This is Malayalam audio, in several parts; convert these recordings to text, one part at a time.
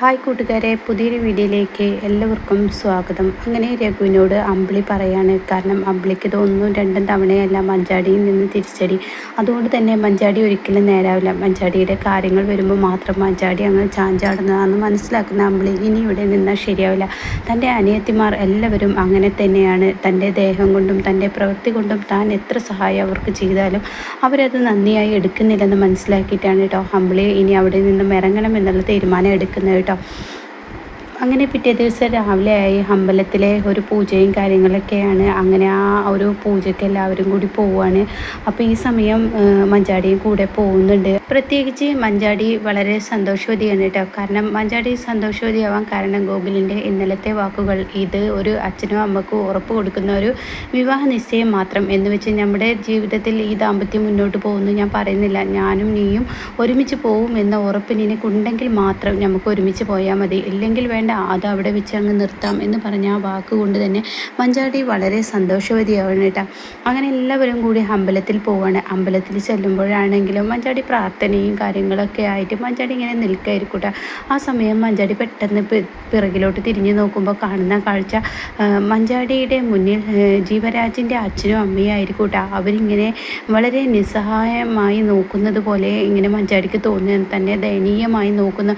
ഹായ് കൂട്ടുകാരെ പുതിയൊരു വീഡിയോയിലേക്ക് എല്ലാവർക്കും സ്വാഗതം. അങ്ങനെ രഘുവിനോട് അമ്പിളി പറയാണ് കാരണം അമ്പിളിക്ക് തോന്നുന്നു രണ്ടും തവണയല്ല മഞ്ചാടിയിൽ നിന്ന് തിരിച്ചടി. അതുകൊണ്ട് തന്നെ മഞ്ചാടി ഒരിക്കലും നേരാവില്ല. മഞ്ചാടിയുടെ കാര്യങ്ങൾ വരുമ്പോൾ മാത്രം മഞ്ചാടി അങ്ങ് ചാഞ്ചാടുന്നതാണെന്ന് മനസ്സിലാക്കുന്ന അമ്പിളി ഇനി ഇവിടെ നിന്നാൽ ശരിയാവില്ല. തന്റെ അനിയത്തിമാർ എല്ലാവരും അങ്ങനെ തന്നെയാണ്. തന്റെ ദേഹം കൊണ്ടും തന്റെ പ്രവൃത്തി കൊണ്ടും താൻ എത്ര സഹായം അവർക്ക് ചെയ്താലും അവരത് നന്ദിയായി എടുക്കുന്നില്ലെന്ന് മനസ്സിലാക്കിയിട്ടാണ് കേട്ടോ അമ്പിളി ഇനി അവിടെ നിന്നും ഇറങ്ങണം എന്നുള്ള തീരുമാനം എടുക്കുന്നത് കേട്ടോ. അങ്ങനെ പിറ്റേ ദിവസം രാവിലെ ആയി അമ്പലത്തിലെ ഒരു പൂജയും കാര്യങ്ങളൊക്കെയാണ്. അങ്ങനെ ആ ഒരു പൂജയ്ക്ക് എല്ലാവരും കൂടി പോവുകയാണ് അപ്പോൾ ഈ സമയം മഞ്ചാടിയും കൂടെ പോകുന്നുണ്ട്. പ്രത്യേകിച്ച് മഞ്ചാടി വളരെ സന്തോഷവതിയാണ് കേട്ടോ കാരണം മഞ്ചാടി സന്തോഷവതിയാവാൻ കാരണം ഗോകുലിന്റെ ഇന്നലത്തെ വാക്കുകൾ. ഇത് ഒരു അച്ഛനും അമ്മക്കും ഉറപ്പ് കൊടുക്കുന്ന ഒരു വിവാഹ നിശ്ചയം മാത്രം. എന്ന് വെച്ച് നമ്മുടെ ജീവിതത്തിൽ ഈ ദാമ്പത്യം മുന്നോട്ട് പോകുന്നു. ഞാൻ പറയുന്നില്ല. ഞാനും നീയും ഒരുമിച്ച് പോകും എന്ന ഉറപ്പ് നിനക്കുണ്ടെങ്കിൽ മാത്രം നമുക്ക് ഒരുമിച്ച് പോയാൽ മതി. ഇല്ലെങ്കിൽ വേണ്ട വേണ്ട അത് അവിടെ വെച്ച് അങ്ങ് നിർത്താം എന്ന് പറഞ്ഞ ആ വാക്ക് കൊണ്ട് തന്നെ മഞ്ചാടി വളരെ സന്തോഷവതിയാവണം കേട്ടോ. അങ്ങനെ എല്ലാവരും കൂടി അമ്പലത്തിൽ പോവാണ്. അമ്പലത്തിൽ ചെല്ലുമ്പോഴാണെങ്കിലും മഞ്ചാടി പ്രാർത്ഥനയും കാര്യങ്ങളൊക്കെ ആയിട്ട് മഞ്ചാടി ഇങ്ങനെ നിൽക്കായിരിക്കും കേട്ടോ. ആ സമയം മഞ്ചാടി പെട്ടെന്ന് പിറകിലോട്ട് തിരിഞ്ഞു നോക്കുമ്പോൾ കാണുന്ന കാഴ്ച മഞ്ചാടിയുടെ മുന്നിൽ ജീവരാജിന്റെ അച്ഛനും അമ്മയും ആയിരിക്കും കേട്ടോ. അവരിങ്ങനെ വളരെ നിസ്സഹായമായി നോക്കുന്നത് പോലെ ഇങ്ങനെ മഞ്ചാടിക്ക് തോന്നുന്നു. തന്നെ ദയനീയമായി നോക്കുന്ന.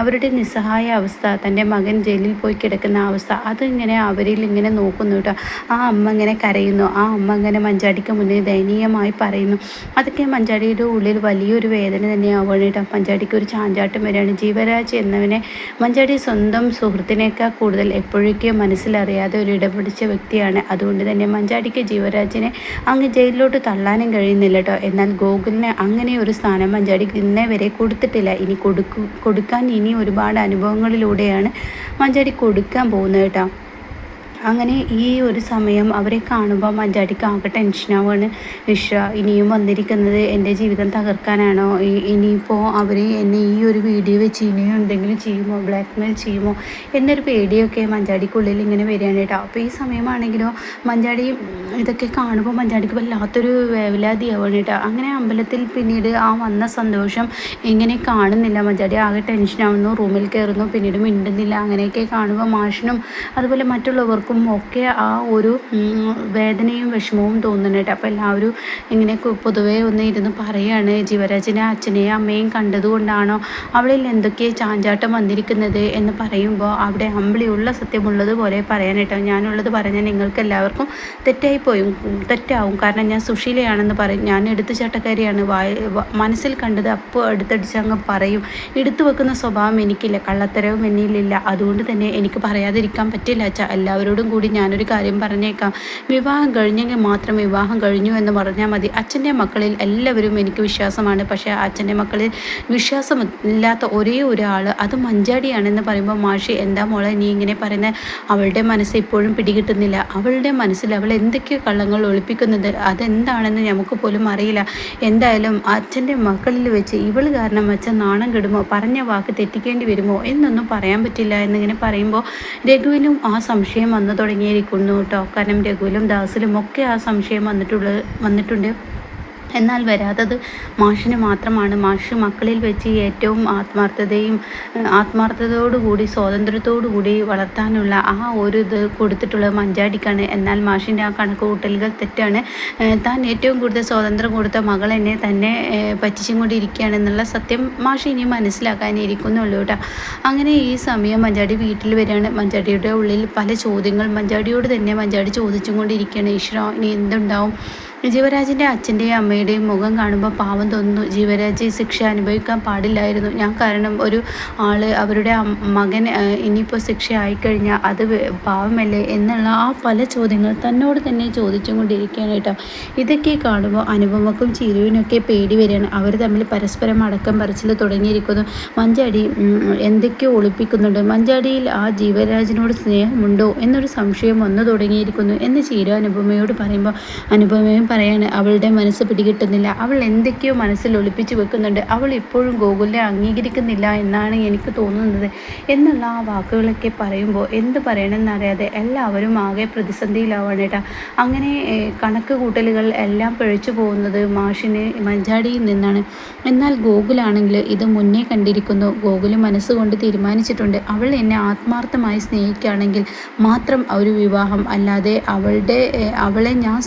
അവരുടെ നിസ്സഹായ അവസ്ഥ തന്റെ എന്റെ മകൻ ജയിലിൽ പോയി കിടക്കുന്ന അവസ്ഥ. അതിങ്ങനെ അവരിൽ ഇങ്ങനെ നോക്കുന്നു കേട്ടോ. ആ അമ്മ ഇങ്ങനെ കരയുന്നു. ആ അമ്മ ഇങ്ങനെ മഞ്ചാടിക്ക് മുന്നേ ദയനീയമായി പറയുന്നു. അതൊക്കെ മഞ്ചാടിയുടെ ഉള്ളിൽ വലിയൊരു വേദന തന്നെയാവുകയാണ് കേട്ടോ. മഞ്ചാടിക്ക് ഒരു ചാഞ്ചാട്ടം വരികയാണ്. ജീവരാജ് എന്നവനെ മഞ്ചാടി സ്വന്തം സുഹൃത്തിനേക്കാൾ കൂടുതൽ എപ്പോഴേക്കും മനസ്സിലറിയാതെ ഒരു ഇടപിടിച്ച വ്യക്തിയാണ്. അതുകൊണ്ട് തന്നെ മഞ്ചാടിക്ക് ജീവരാജിനെ അങ്ങ് ജയിലിലോട്ട് തള്ളാനും കഴിയുന്നില്ല കേട്ടോ. എന്നാൽ ഗോകുലിന് അങ്ങനെ ഒരു സ്ഥാനം മഞ്ചാടി ഇന്നേ വരെ കൊടുത്തിട്ടില്ല. ഇനി കൊടുക്കു കൊടുക്കാൻ ഇനി ഒരുപാട് അനുഭവങ്ങളിലൂടെയാണ് മഞ്ചാടി കൊടുക്കാൻ പോകുന്നത് കേട്ടോ. അങ്ങനെ ഈ ഒരു സമയം അവരെ കാണുമ്പോൾ മഞ്ചാടിക്ക് ആകെ ടെൻഷനാവാണ്. ഇഷ ഇനിയും വന്നിരിക്കുന്നത് എന്റെ ജീവിതം തകർക്കാനാണോ? ഇനിയിപ്പോൾ അവർ എന്നെ ഈ ഒരു വീഡിയോ വെച്ച് ഇനിയും എന്തെങ്കിലും ചെയ്യുമോ? ബ്ലാക്ക് മെയിൽ ചെയ്യുമോ? എന്നൊരു പേടിയൊക്കെ മഞ്ചാടിക്കുള്ളിൽ ഇങ്ങനെ വരികയാണ് കേട്ടോ. അപ്പോൾ ഈ സമയമാണെങ്കിലോ മഞ്ചാടി ഇതൊക്കെ കാണുമ്പോൾ മഞ്ചാടിക്ക് വല്ലാത്തൊരു വേവലാതിയാവാണ് കേട്ടോ. അങ്ങനെ അമ്പലത്തിൽ പിന്നീട് ആ വന്ന സന്തോഷം ഇങ്ങനെ കാണുന്നില്ല. മഞ്ചാടി ആകെ ടെൻഷനാവുന്നു റൂമിൽ കയറുന്നു പിന്നീട് മിണ്ടുന്നില്ല. അങ്ങനെയൊക്കെ കാണുമ്പോൾ മാഷിനും അതുപോലെ മറ്റുള്ളവർക്കും എല്ലാവർക്കും ഒക്കെ ആ ഒരു വേദനയും വിഷമവും തോന്നുന്നുണ്ട്. അപ്പോൾ എല്ലാവരും ഇങ്ങനെ പൊതുവേ ഒന്ന് ഇരുന്ന് പറയുകയാണ് ജീവരാജിനെ അച്ഛനെയും അമ്മയും കണ്ടതുകൊണ്ടാണോ അവളിൽ എന്തൊക്കെ ചാഞ്ചാട്ടം വന്നിരിക്കുന്നത്? എന്ന് പറയുമ്പോൾ അവിടെ അമ്പിളിയുള്ള സത്യമുള്ളതുപോലെ പറയാനായിട്ടോ ഞാനുള്ളത് പറഞ്ഞാൽ നിങ്ങൾക്ക് എല്ലാവർക്കും തെറ്റായി പോയും തെറ്റാവും. കാരണം ഞാൻ സുശീലയാണെന്ന് പറയും. ഞാൻ എടുത്തു ചട്ടക്കാരിയാണ് മനസ്സിൽ കണ്ടത് അപ്പോൾ എടുത്തടിച്ച് അങ്ങ് പറയും. എടുത്തു വെക്കുന്ന സ്വഭാവം എനിക്കില്ല. കള്ളത്തരവും എന്നിലില്ല. അതുകൊണ്ട് തന്നെ എനിക്ക് പറയാതിരിക്കാൻ പറ്റില്ല എല്ലാവരോടും അവരോടും കൂടി ഞാനൊരു കാര്യം പറഞ്ഞേക്കാം. വിവാഹം കഴിഞ്ഞെങ്കിൽ മാത്രം വിവാഹം കഴിഞ്ഞു എന്ന് പറഞ്ഞാൽ മതി. അച്ഛന്റെ മക്കളിൽ എല്ലാവരും എനിക്ക് വിശ്വാസമാണ്. പക്ഷേ അച്ഛന്റെ മക്കളിൽ വിശ്വാസമില്ലാത്ത ഒരേ ഒരാൾ അത് മഞ്ചാടിയാണെന്ന് പറയുമ്പോൾ മാഷി എന്താ മോളെ നീ ഇങ്ങനെ പറയുന്ന? അവളുടെ മനസ്സ് ഇപ്പോഴും പിടികിട്ടുന്നില്ല. അവളുടെ മനസ്സിൽ അവൾ എന്തൊക്കെയോ കള്ളങ്ങൾ ഒളിപ്പിക്കുന്നത് അതെന്താണെന്ന് നമുക്ക് പോലും അറിയില്ല. എന്തായാലും അച്ഛന്റെ മക്കളിൽ വെച്ച് ഇവൾ കാരണം അച്ഛൻ നാണം കെടുമോ പറഞ്ഞ വാക്ക് തെറ്റിക്കേണ്ടി വരുമോ എന്നൊന്നും പറയാൻ പറ്റില്ല എന്നിങ്ങനെ പറയുമ്പോൾ രഘുവിനും ആ സംശയം വന്നു തുടങ്ങിയിരിക്കുന്നു കേട്ടോ. കാരണം രഘുവിലും ദാസിലും ഒക്കെ ആ സംശയം വന്നിട്ടുള്ള വന്നിട്ടുണ്ട്. എന്നാൽ വരാത്തത് മാഷിന് മാത്രമാണ്. മാഷ് മക്കളിൽ വെച്ച് ഏറ്റവും ആത്മാർത്ഥതയും ആത്മാർത്ഥതയോടുകൂടി സ്വാതന്ത്ര്യത്തോടുകൂടി വളർത്താനുള്ള ആ ഒരു ഇത് കൊടുത്തിട്ടുള്ളത് മഞ്ചാടിക്കാണ്. എന്നാൽ മാഷിന്റെ ആ കണക്ക് കൂട്ടലുകൾ തെറ്റാണ് താൻ ഏറ്റവും കൂടുതൽ സ്വാതന്ത്ര്യം കൊടുത്ത മകൾ എന്നെ തന്നെ പറ്റിച്ചും കൊണ്ടിരിക്കുകയാണെന്നുള്ള സത്യം മാഷി ഇനി മനസ്സിലാക്കാനിരിക്കുന്നുള്ളൂ കേട്ടോ. അങ്ങനെ ഈ സമയം മഞ്ചാടി വീട്ടിൽ വരികയാണ്. മഞ്ചാടിയുടെ ഉള്ളിൽ പല ചോദ്യങ്ങൾ മഞ്ചാടിയോട് തന്നെ മഞ്ചാടി ചോദിച്ചും കൊണ്ടിരിക്കുകയാണ്. ഈശ്വര ഇനി എന്തുണ്ടാവും? ജീവരാജിന്റെ അച്ഛന്റെയും അമ്മയുടെയും മുഖം കാണുമ്പോൾ പാവം തോന്നുന്നു. ജീവരാജ് ശിക്ഷ അനുഭവിക്കാൻ പാടില്ലായിരുന്നു. ഞാൻ കാരണം ഒരു ആൾ അവരുടെ മകൻ ഇനിയിപ്പോൾ ശിക്ഷ ആയിക്കഴിഞ്ഞാൽ അത് പാവമല്ലേ എന്നുള്ള ആ പല ചോദ്യങ്ങൾ തന്നോട് തന്നെ ചോദിച്ചും കൊണ്ടിരിക്കുകയാണ് കേട്ടോ. ഇതൊക്കെ കാണുമ്പോൾ അനുപമക്കും ചിരുവിനൊക്കെ പേടി വരികയാണ്. അവർ തമ്മിൽ പരസ്പരം അടക്കം പറിച്ചിൽ തുടങ്ങിയിരിക്കുന്നു. മഞ്ചാടി എന്തൊക്കെയോ ഒളിപ്പിക്കുന്നുണ്ട്? മഞ്ചാടിയിൽ ആ ജീവരാജിനോട് സ്നേഹമുണ്ടോ എന്നൊരു സംശയം വന്നു തുടങ്ങിയിരിക്കുന്നു എന്ന് ചീര അനുപമയോട് പറയുമ്പോൾ അനുപമയും പറയാണ് അവളുടെ മനസ്സ് പിടികിട്ടുന്നില്ല. അവൾ എന്തൊക്കെയോ മനസ്സിൽ ഒളിപ്പിച്ച് വെക്കുന്നുണ്ട്. അവൾ ഇപ്പോഴും ഗോകുലിനെ അംഗീകരിക്കുന്നില്ല എന്നാണ് എനിക്ക് തോന്നുന്നത്. എന്നുള്ള ആ വാക്കുകളൊക്കെ പറയുമ്പോൾ എന്ത് പറയണമെന്നറിയാതെ എല്ലാവരും ആകെ പ്രതിസന്ധിയിലാവാണ് ഏട്ടാ അങ്ങനെ കണക്ക് കൂട്ടലുകൾ എല്ലാം പിഴച്ചു പോകുന്നത് മാഷിന് മഞ്ചാടിയിൽ നിന്നാണ്. എന്നാൽ ഗോകുലാണെങ്കിൽ ഇത് മുന്നേ കണ്ടിരിക്കുന്നു. ഗോകുൽ മനസ്സുകൊണ്ട് തീരുമാനിച്ചിട്ടുണ്ട്. അവൾ എന്നെ ആത്മാർത്ഥമായി സ്നേഹിക്കുകയാണെങ്കിൽ മാത്രം ഒരു വിവാഹം. അല്ലാതെ അവളുടെ അവളെ ഞാൻ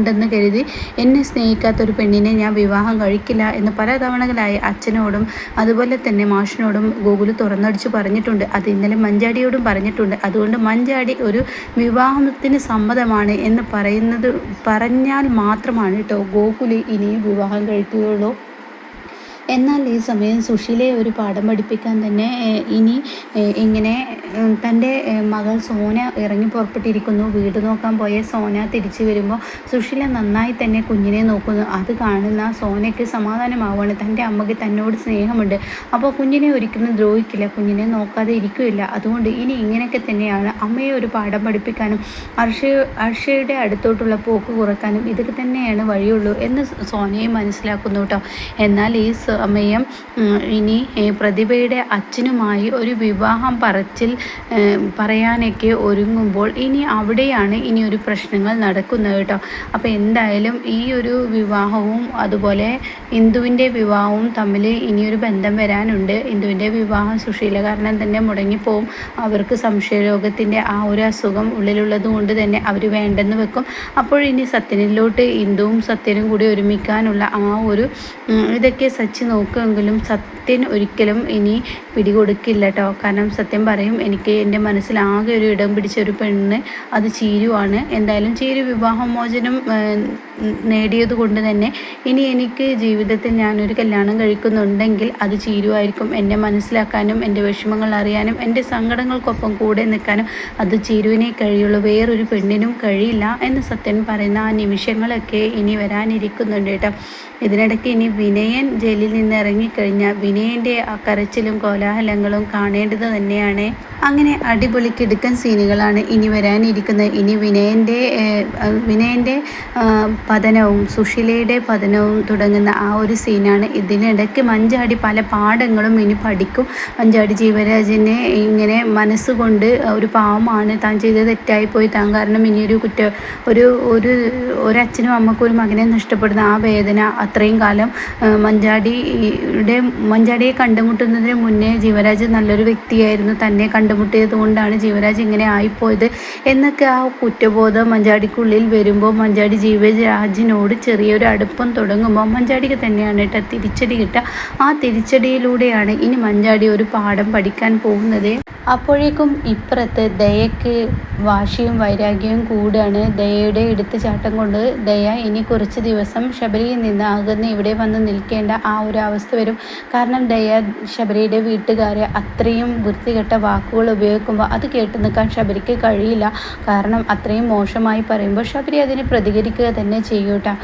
സ്നേഹിക്കുന്നുണ്ടെന്ന് കരുതി എന്നെ സ്നേഹിക്കാത്ത ഒരു പെണ്ണിനെ ഞാൻ വിവാഹം കഴിക്കില്ല എന്ന് പല തവണകളായി അച്ഛനോടും അതുപോലെ തന്നെ മാഷിനോടും ഗൂഗിൾ തുറന്നടിച്ച് പറഞ്ഞിട്ടുണ്ട്. അത് ഇന്നലെ മഞ്ചാടിയോടും പറഞ്ഞിട്ടുണ്ട്. അതുകൊണ്ട് മഞ്ചാടി ഒരു വിവാഹത്തിന് സമ്മതമാണ് എന്ന് പറയുന്നത് പറഞ്ഞാൽ മാത്രമാണ് കേട്ടോ ഗോകുലി ഇനിയും വിവാഹം കഴിക്കുകയുള്ളൂ. എന്നാൽ ഈ സമയം സുശീലയെ ഒരു പാഠം പഠിപ്പിക്കാൻ തന്നെ ഇനി ഇങ്ങനെ തന്റെ മകൾ സോന ഇറങ്ങി പുറപ്പെട്ടിരിക്കുന്നു. വീട് നോക്കാൻ പോയ സോന തിരിച്ചു വരുമ്പോൾ സുശീല നന്നായി തന്നെ കുഞ്ഞിനെ നോക്കുന്നു. അത് കാണുന്ന സോനയ്ക്ക് സമാധാനമാവുകയാണ്. തന്റെ അമ്മയ്ക്ക് തന്നോട് സ്നേഹമുണ്ട്. അപ്പോൾ കുഞ്ഞിനെ ഒരിക്കലും ദ്രോഹിക്കില്ല. കുഞ്ഞിനെ നോക്കാതെ ഇരിക്കുകയില്ല. അതുകൊണ്ട് ഇനി ഇങ്ങനെയൊക്കെ തന്നെയാണ് അമ്മയെ ഒരു പാഠം പഠിപ്പിക്കാനും അർഷ അർഷയുടെ അടുത്തോട്ടുള്ള പോക്ക് കുറക്കാനും ഇതൊക്കെ തന്നെയാണ് വഴിയുള്ളൂ എന്ന് സോനയെ മനസ്സിലാക്കുന്നു കേട്ടോ. എന്നാൽ ഈ സമയം ഇനി പ്രതിഭയുടെ അച്ഛനുമായി ഒരു വിവാഹം പറച്ചിൽ പറയാനൊക്കെ ഒരുങ്ങുമ്പോൾ ഇനി അവിടെയാണ് ഇനി ഒരു പ്രശ്നങ്ങൾ നടക്കുന്നത് കേട്ടോ. അപ്പോൾ എന്തായാലും ഈ ഒരു വിവാഹവും അതുപോലെ ഇന്ദുവിന്റെ വിവാഹവും തമ്മിൽ ഇനിയൊരു ബന്ധം വരാനുണ്ട്. ഇന്ദുവിന്റെ വിവാഹം സുശീല കാരണം തന്നെ മുടങ്ങിപ്പോവും. അവർക്ക് സംശയരോഗത്തിന്റെ ആ ഒരു അസുഖം ഉള്ളിലുള്ളത് കൊണ്ട് തന്നെ അവർ വേണ്ടെന്ന് വെക്കും. അപ്പോൾ ഇനി സത്യനിലോട്ട് ഇന്ദുവും സത്യനും കൂടി ഒരുമിക്കാനുള്ള ആ ഒരു ഇതൊക്കെ സച്ചി നോക്കുമെങ്കിലും സത്യൻ ഒരിക്കലും ഇനി പിടികൊടുക്കില്ല കേട്ടോ കാരണം സത്യം പറയും എനിക്ക് എന്റെ മനസ്സിൽ ആകെ ഒരു ഇടം പിടിച്ച ഒരു പെണ്ണ് അത് ചീരുവാണ്. എന്തായാലും ചീരു വിവാഹമോചനം നേടിയത് കൊണ്ട് തന്നെ ഇനി എനിക്ക് ജീവിതത്തിൽ ഞാനൊരു കല്യാണം കഴിക്കുന്നുണ്ടെങ്കിൽ അത് ചീരുവായിരിക്കും. എന്നെ മനസ്സിലാക്കാനും എന്റെ വിഷമങ്ങൾ അറിയാനും എന്റെ സങ്കടങ്ങൾക്കൊപ്പം കൂടെ നിൽക്കാനും അത് ചീരുവിനെ കഴിയുള്ളൂ. വേറൊരു പെണ്ണിനും കഴിയില്ല എന്ന് സത്യൻ പറയുന്ന ആ നിമിഷങ്ങളൊക്കെ ഇനി വരാനിരിക്കുന്നുണ്ട് കേട്ടോ. ഇതിനിടയ്ക്ക് ഇനി വിനയൻ ജയിലിൽ നിന്ന് ഇറങ്ങിക്കഴിഞ്ഞാൽ വിനയന്റെ ആ കരച്ചിലും കോലാഹലങ്ങളും കാണേണ്ടത് തന്നെയാണ്. അങ്ങനെ അടിപൊളി കിടുക്കൻ സീനുകളാണ് ഇനി വരാനിരിക്കുന്നത്. ഇനി വിനയന്റെ വിനയന്റെ പതനവും സുശീലയുടെ പതനവും തുടങ്ങുന്ന ആ ഒരു സീനാണ് ഇതിനിടയ്ക്ക് മഞ്ചാടി പല പാഠങ്ങളും ഇനി പഠിക്കും. മഞ്ചാടി ജീവരാജനെ ഇങ്ങനെ മനസ്സുകൊണ്ട് ഒരു പാവമാണ്. താൻ ചെയ്ത് തെറ്റായിപ്പോയി താൻ കാരണം ഇനിയൊരു കുറ്റ ഒരു ഒരു ഒരച്ഛനും അമ്മക്കും ഒരു മകനെ നഷ്ടപ്പെടുന്ന ആ വേദന അത്രയും കാലം മഞ്ചാടിയുടെ മഞ്ചാടിയെ കണ്ടുമുട്ടുന്നതിന് മുന്നേ ജീവരാജ് നല്ലൊരു വ്യക്തിയായിരുന്നു. തന്നെ കണ്ടുമുട്ടിയത് കൊണ്ടാണ് ജീവരാജ് ഇങ്ങനെ ആയിപ്പോയത്. എന്നൊക്കെ ആ കുറ്റബോധം മഞ്ചാടിക്കുള്ളിൽ വരുമ്പോൾ മഞ്ചാടി ജീവരാജിനോട് ചെറിയൊരു അടുപ്പം തുടങ്ങുമ്പോൾ മഞ്ചാടിക്ക് തന്നെയാണ് കേട്ടോ തിരിച്ചടി കിട്ടുക. ആ തിരിച്ചടിയിലൂടെയാണ് ഇനി മഞ്ചാടി ഒരു പാഠം പഠിക്കാൻ പോകുന്നത്. അപ്പോഴേക്കും ഇപ്പുറത്ത് ദയക്ക് വാശിയും വൈരാഗ്യവും കൂടാണ് ദയയുടെ എടുത്തുചാട്ടം കൊണ്ട് ദയ ഇനി കുറച്ച് ദിവസം ശബരിയിൽ നിന്ന് അകന്ന് ഇവിടെ വന്ന് നിൽക്കേണ്ട ആ ഒരു അവസ്ഥ വരും. കാരണം ദയ ശബരിയുടെ വീട്ടുകാരെ അത്രയും വൃത്തികെട്ട വാക്കുകൾ ഉപയോഗിക്കുമ്പോൾ അത് കേട്ട് നിൽക്കാൻ ശബരിക്ക് കഴിയില്ല. കാരണം അത്രയും മോശമായി പറയുമ്പോൾ ശബരി അതിനെ പ്രതികരിക്കുക തന്നെ ചെയ്യൂട്ടാ.